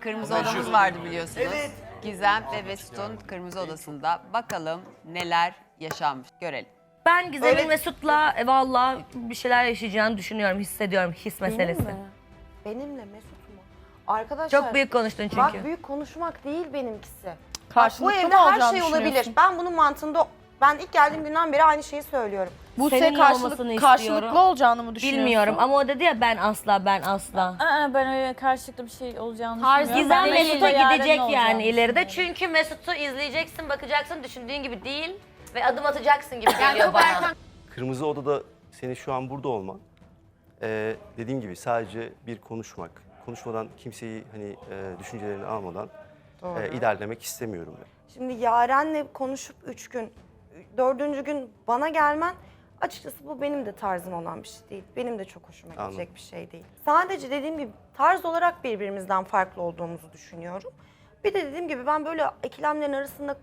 kırmızı odamız vardı biliyorsunuz. Gizem ve Mesut'un kırmızı odasında. Bakalım neler yaşanmış. Görelim. Ben Gizem'in Öyle- Mesut'la e, valla bir şeyler yaşayacağını düşünüyorum, hissediyorum his meselesi. Benimle. Benimle Mesut mu? Arkadaşlar Çok büyük konuştun çünkü. bak büyük konuşmak değil benimkisi. Bak, bu Karşılıklı evde mı her şey olabilir. düşünüyorsun? Ben bunun mantığında ben ilk geldiğim günden beri aynı şeyi söylüyorum. Bu Seninle senin olmasını karşılık, istiyorum. karşılıklı olacağını mı düşünüyorsun? Bilmiyorum ama o dedi ya ben asla ben asla. Aa, ben öyle karşılıklı bir şey olacağını Tarz düşünmüyorum. Gizem Ben Mesut'a Yaren'in gidecek olacağını yani ileride. Çünkü Mesut'u izleyeceksin, bakacaksın, düşündüğün gibi değil ve adım atacaksın gibi geliyor bana. Kırmızı Oda'da senin şu an burada olman, eee, dediğim gibi sadece bir konuşmak, konuşmadan kimseyi hani eee, düşüncelerini almadan eee, ilerlemek istemiyorum ben. Şimdi Yaren'le konuşup üç gün, dördüncü gün bana gelmen açıkçası bu benim de tarzım olan bir şey değil. Benim de çok hoşuma gidecek Anladım. bir şey değil. Sadece dediğim gibi tarz olarak birbirimizden farklı olduğumuzu düşünüyorum. Bir de dediğim gibi ben böyle ikilemlerin arasında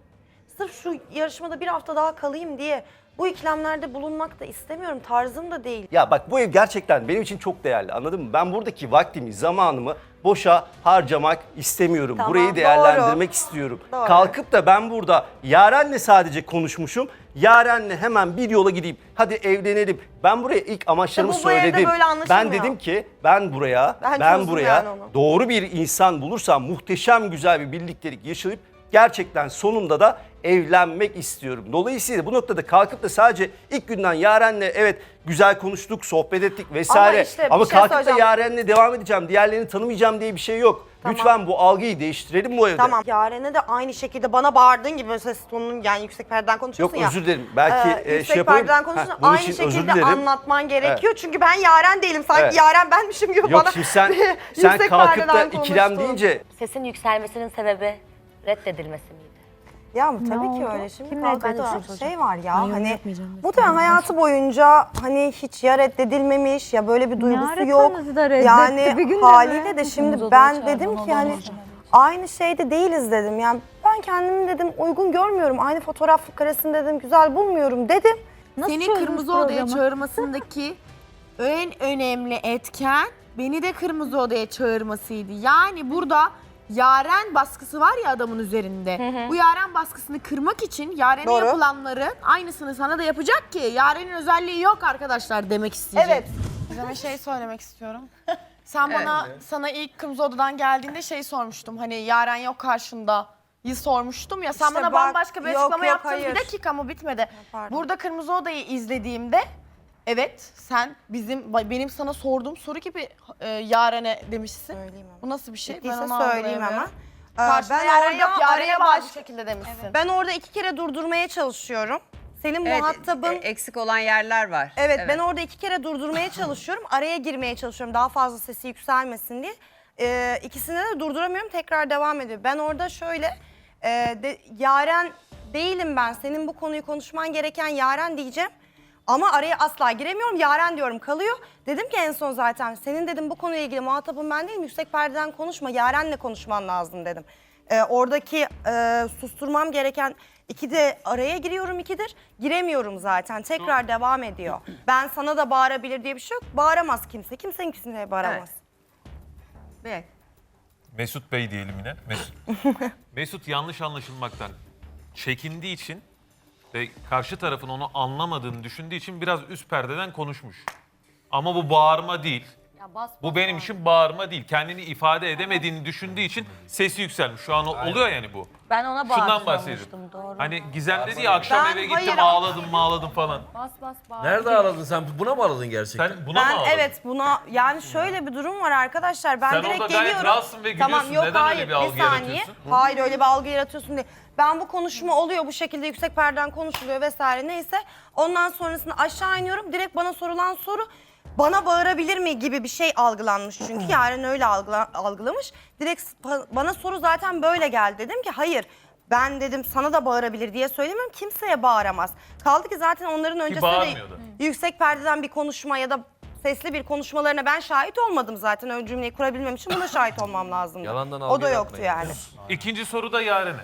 sırf şu yarışmada bir hafta daha kalayım diye bu ikilemlerde bulunmak da istemiyorum. Tarzım da değil. Ya bak bu ev gerçekten benim için çok değerli anladın mı? Ben buradaki vaktimi, zamanımı boşa harcamak istemiyorum. Tamam, Burayı doğru. değerlendirmek istiyorum. Doğru. Kalkıp da ben burada Yaren'le sadece konuşmuşum. Yaren'le hemen bir yola gideyim. Hadi evlenelim. Ben buraya ilk amaçlarımı İşte bu bu söyledim. ben dedim ki ben buraya Ben ben, buraya yani onu. doğru bir insan bulursam muhteşem güzel bir birliktelik yaşayıp gerçekten sonunda da evlenmek istiyorum. Dolayısıyla bu noktada kalkıp da sadece ilk günden Yaren'le evet güzel konuştuk, sohbet ettik vesaire. işte bir Ama şey kalkıp da. Yaren'le devam edeceğim, diğerlerini tanımayacağım diye bir şey yok. Tamam. Lütfen bu algıyı değiştirelim bu evde. Tamam. Yaren'e de aynı şekilde bana bağırdığın gibi ses tonunun yani yüksek perdeden Yok konuşuyorsun ya. özür dilerim. Belki Ee, e, yüksek şey yaparım. perdeden konuşuyorsun. bunun Aynı için özür şekilde dilerim. anlatman gerekiyor. Çünkü ben Yaren değilim. Sanki Evet. Yaren benmişim gibi Yok bana. şimdi sen sen yüksek kalkıp da perdeden ikilem konuştun. deyince Sesin yükselmesinin sebebi reddedilmesi miydi? Ya tabii ki oldu? öyle. Şimdi Kim kalkıp da reddedildi? şey var ya hani muhtemelen hayatı boyunca hani hiç ya reddedilmemiş ya böyle bir duygusu yok. da reddetti Yani bir günde mi? haliyle de şimdi Kırmızı ben dedim ki hani aynı şeyde değiliz dedim. Yani ben kendimi dedim uygun görmüyorum. Aynı fotoğraf karesini dedim güzel bulmuyorum dedim. Seni çözdünüz kırmızı odaya programı? çağırmasındaki en önemli etken beni de kırmızı odaya çağırmasıydı. Yani burada Yaren baskısı var ya adamın üzerinde. Bu Yaren baskısını kırmak için Yaren'e Doğru. yapılanların aynısını sana da yapacak ki Yaren'in özelliği yok arkadaşlar demek isteyecek. Evet. Gizem'e şey söylemek istiyorum. Sen bana sana ilk kırmızı odadan geldiğinde şey sormuştum. Hani Yaren yok karşında. yi sormuştum ya. Sen İşte bana bak, bambaşka bir yok, açıklama yok, yaptın. hayır. Bir dakika ama bitmedi. pardon. Burada kırmızı odayı izlediğimde evet sen bizim benim sana sorduğum soru gibi e, Yaren'e demişsin. Söyleyeyim ama. Bu nasıl bir şey? Bittiyse onu söyleyeyim anlayamıyorum. hemen. Ee, Karşında Yaren yok. Yaren'e araya bağlı baş- şekilde demişsin. Ben orada iki kere durdurmaya çalışıyorum. Senin Evet, muhatabın e, eksik olan yerler var. Evet, ben orada iki kere durdurmaya çalışıyorum. Araya girmeye çalışıyorum daha fazla sesi yükselmesin diye. Ee, ikisini de durduramıyorum tekrar devam ediyor. Ben orada şöyle e, de, Yaren değilim ben. Senin bu konuyu konuşman gereken Yaren diyeceğim. Ama araya asla giremiyorum. Yaren diyorum kalıyor. Dedim ki en son zaten senin dedim bu konuyla ilgili muhatabım ben değilim. Yüksek perdeden konuşma. Yaren'le konuşman lazım dedim. Ee, oradaki e, susturmam gereken iki de araya giriyorum ikidir. Giremiyorum zaten. Tekrar devam ediyor. Ben sana da bağırabilir diye bir şey yok. Bağıramaz kimse. Kimsenin kimseye bağıramaz. Evet. Mesut Bey diyelim yine. Mesut. Mesut yanlış anlaşılmaktan çekindiği için ve karşı tarafın onu anlamadığını düşündüğü için biraz üst perdeden konuşmuş. Ama bu bağırma değil. Bu benim için bağırma değil. Kendini ifade edemediğini düşündüğü için sesi yükselmiş. Şu an o- oluyor yani bu. Ben ona Şundan bağırmıştım bahsediyorum. doğru. Hani Gizem dedi ya akşam Ben- eve gittim hayır. ağladım ağladım falan. Bas bas bağır. Nerede ağladın sen? Buna mı ağladın gerçekten? Sen buna mı Ben ağladın? evet buna yani şöyle bir durum var arkadaşlar. Ben Sen direkt orada gayet geliyorum. rahatsın ve Tamam gülüyorsun. yok Neden öyle hayır bir algı saniye. yaratıyorsun? Hayır öyle bir algı yaratıyorsun diye. Ben bu konuşma oluyor bu şekilde yüksek perdeden konuşuluyor vesaire neyse. Ondan sonrasında aşağı iniyorum. Direkt bana sorulan soru bana bağırabilir mi gibi bir şey algılanmış çünkü Yaren öyle algıla- algılamış. Direkt ba- bana soru zaten böyle geldi. Dedim ki hayır ben dedim sana da bağırabilir diye söylemiyorum. Kimseye bağıramaz. Kaldı ki zaten onların öncesinde de bağırmıyordu. yüksek perdeden bir konuşma ya da sesli bir konuşmalarına ben şahit olmadım zaten. Ön cümleyi kurabilmem için buna şahit olmam lazımdı. Yalandan o algı da yoktu yaratmayın. yani. İkinci soru da Yaren'e.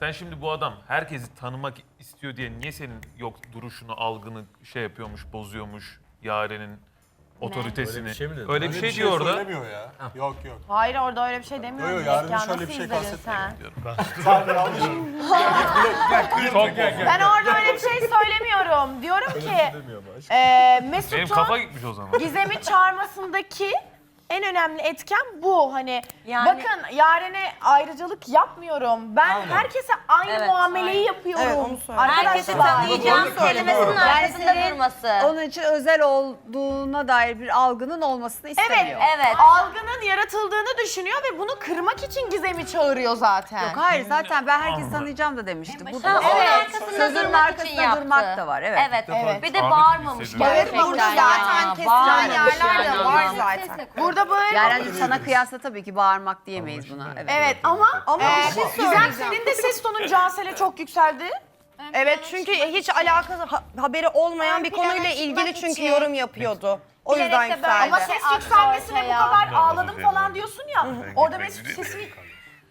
Sen şimdi bu adam herkesi tanımak istiyor diye niye senin yok duruşunu, algını şey yapıyormuş, bozuyormuş Yaren'in? otoritesini. Öyle bir şey mi dedi? Öyle bir şey diyor orada. söylemiyor ya. Yok yok. Hayır orada öyle bir şey demiyorum. Yok, yok, Yaren'in Etken. şöyle bir Nasıl şey izledin kastetmiyor. sen? Sen yanlış. Çok Ben orada öyle bir şey söylemiyorum. Diyorum ki e, Benim Mesut'un kafa gitmiş o zaman. Gizem'i çağırmasındaki en önemli etken bu. Hani Yani- bakın Yaren'e ayrıcalık yapmıyorum. Ben herkese aynı Evet, muameleyi aynen. yapıyorum. Evet, onu söyle. Herkesi Arkadaşlar. tanıyacağım kelimesinin arkasında durması. Onun için özel olduğuna dair bir algının olmasını Evet, istemiyor. Evet. algının yaratıldığını düşünüyor ve bunu kırmak için Gizem'i çağırıyor zaten. Yok hayır zaten ben herkesi tanıyacağım da demişti. Bu Ha, da onun evet. arkasında Sözün durmak için arkasında yaptı. durmak da var. Evet. Evet. Evet. Bir de Ahmet bağırmamış hissediyorum. Evet gerçekten burada zaten kesilen Bağırmamış yani var zaten. Burada böyle Yani sana kıyasla tabii ki bağırmak diyemeyiz buna. Evet. Evet ama, Ama e, bir şey Gizem senin de ses tonun Cansel'e çok yükseldi. Evet çünkü hiç alakası ha- haberi olmayan bir konuyla ilgili çünkü yorum yapıyordu. O yüzden de böyle yükseldi. Ama ses yükselmesine bu kadar ağladım falan diyorsun ya. Orada Mesut sesini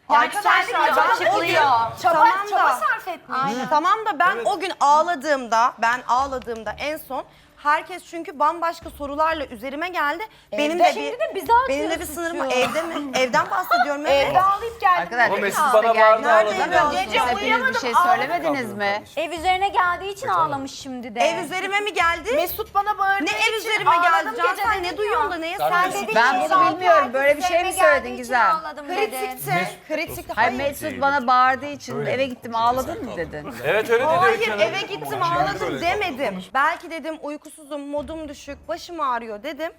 Arkadaşlar Yükseldi, ben o gün açıklıyor. çaba, Tamam da- çaba sarf etmiş. Tamam da ben o gün ağladığımda, ben ağladığımda en son herkes çünkü bambaşka sorularla üzerime geldi. benim de bir Şimdi de bize benim de bir atıyorsun sınırım şu. evde mi? Evden bahsediyorum evet. Evde ağlayıp geldim. Arkadaşlar Mesut siz bana de bağırdı, geldiniz. ağladı. Gece hepiniz bir uyuyamadım, şey ağladım. söylemediniz mi? Ev üzerine geldiği için ağlamış şimdi de. Ev üzerime mi geldi? Mesut bana bağırdığı ne ev için üzerime ağladım geldi? gece Can sen dedim ne duyuyorsun da neye sen dedin? Ben bunu bilmiyorum. Böyle bir şey mi söyledin Gizem? Kritikte, kritikte. Hayır Hayır, Mesut bana bağırdığı için eve gittim ağladın mı dedin? Evet öyle dedi. Hayır Öykü Hanım. eve gittim ağladım demedim. Belki dedim uykusuzum, modum düşük, başım ağrıyor dedim.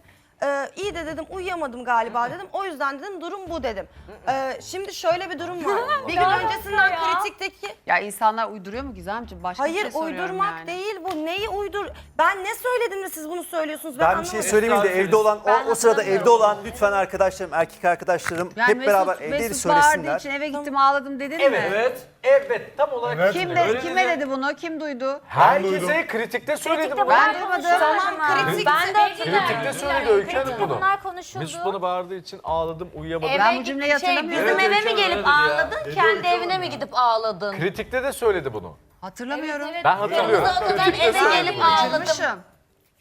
Ee, iyi de dedim uyuyamadım galiba dedim. O yüzden dedim durum bu dedim. Ee, şimdi şöyle bir durum var. Bir gün öncesinden kritikteki Ya insanlar uyduruyor mu Gizemciğim? Başka bir Hayır şey soruyorum uydurmak yani. değil bu. Neyi uydur? Ben ne söyledim de siz bunu söylüyorsunuz? Ben, Ben bir şey anlamadım. söyleyeyim de evde olan, o, Ben o sırada hatırlamıyorum. evde olan lütfen arkadaşlarım, erkek arkadaşlarım Yani hep Mesut, beraber evde Mesut bağırdığı söylesinler. için eve gittim ağladım dedin Evet, mi? evet, evet. Tam olarak Kim, Evet. de, kime dedi bunu? Kim duydu? herkese kritikte söyledi bunu. Ben duymadım. Tamam kritik. Ben de Kritikte söyledi Öykü Hanım bunu. bunlar konuşuldu. Mesut bana bağırdığı için ağladım, uyuyamadım. Ben bu cümleyi şey, hatırlamıyorum. Bizim Evet, eve mi gelip dedi ağladın, kendi evine mi gidip ağladın? Kritikte de söyledi bunu. Hatırlamıyorum. Ben hatırlıyorum. Kırmızı odadan eve gelip ağladım. Kaçırmışım.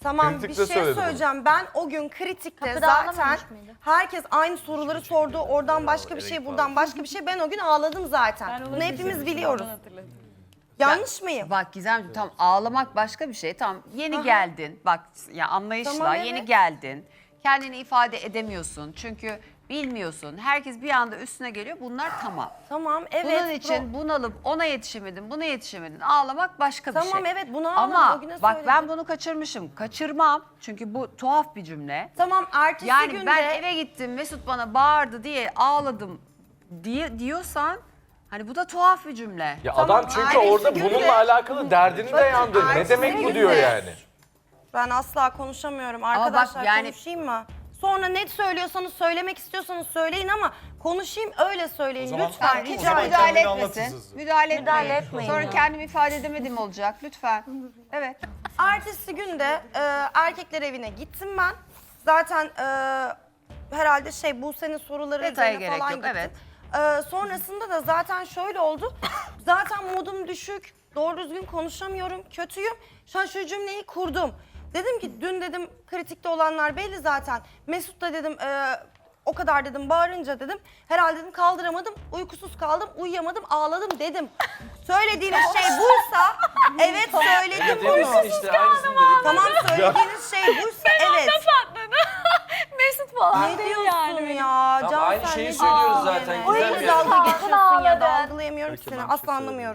Tamam bir Kritikte şey söyledi bunu. söyleyeceğim. Ben o gün kritikte Kapıda zaten ağlamamış mıydı? herkes aynı soruları sordu. Oradan başka bir şey, buradan başka bir şey. Ben o gün ağladım zaten. Bunu hepimiz biliyoruz. Yanlış mıyım? Bak Gizemciğim tam ağlamak başka bir şey. Tam yeni geldin. Bak ya anlayışla Tamam, yeni evet. geldin. Kendini ifade edemiyorsun. Çünkü bilmiyorsun. Herkes bir anda üstüne geliyor. Bunlar tamam. Tamam evet. Bunun için bunalıp ona yetişemedin, buna yetişemedin. Ağlamak başka bir şey. Tamam, evet, bunu ağladım, Ama o güne bak söyledim. ben bunu kaçırmışım. Kaçırmam. Çünkü bu tuhaf bir cümle. Tamam ertesi Yani günde. ben eve gittim Mesut bana bağırdı diye ağladım diye diyorsan hani bu da tuhaf bir cümle. Ya Tamam, adam çünkü orada gün de- bununla alakalı derdini de Bakın, yandı. Ne demek bu diyor yani? Ben asla konuşamıyorum bak arkadaşlar yani- konuşayım mı? Sonra ne söylüyorsanız söylemek istiyorsanız söyleyin ama konuşayım öyle söyleyin zaman- lütfen rica ederim. Müdahale kendini etmesin. Müdahale, Müdahale etmeyin. etmeyin Sonra ya. kendimi ifade edemedim olacak. Lütfen. Evet. Ertesi günde e, erkekler evine gittim ben. Zaten e, herhalde şey Buse'nin soruları Detaya üzerine gerek falan yok, gittim. evet. E, sonrasında da zaten şöyle oldu. zaten modum düşük. Doğru düzgün konuşamıyorum. Kötüyüm. Şu an şu cümleyi kurdum. Dedim ki dün dedim kritikte olanlar belli zaten. Mesut da dedim e, o kadar dedim bağırınca dedim. Herhalde dedim kaldıramadım. Uykusuz kaldım. Uyuyamadım. Ağladım dedim. Söylediğiniz şey buysa evet söyledim bunu. İşte aynısını dedik. Tamam söylediğiniz şey buysa evet. Mesut falan Ne diyorsun ya? Tamam, Can aynı sen şeyi ne söylüyoruz diyorsun zaten, güzel bir dalga yer. geçiyorsun ya da algılayamıyorum ki seni. şey Asla anlamıyorum.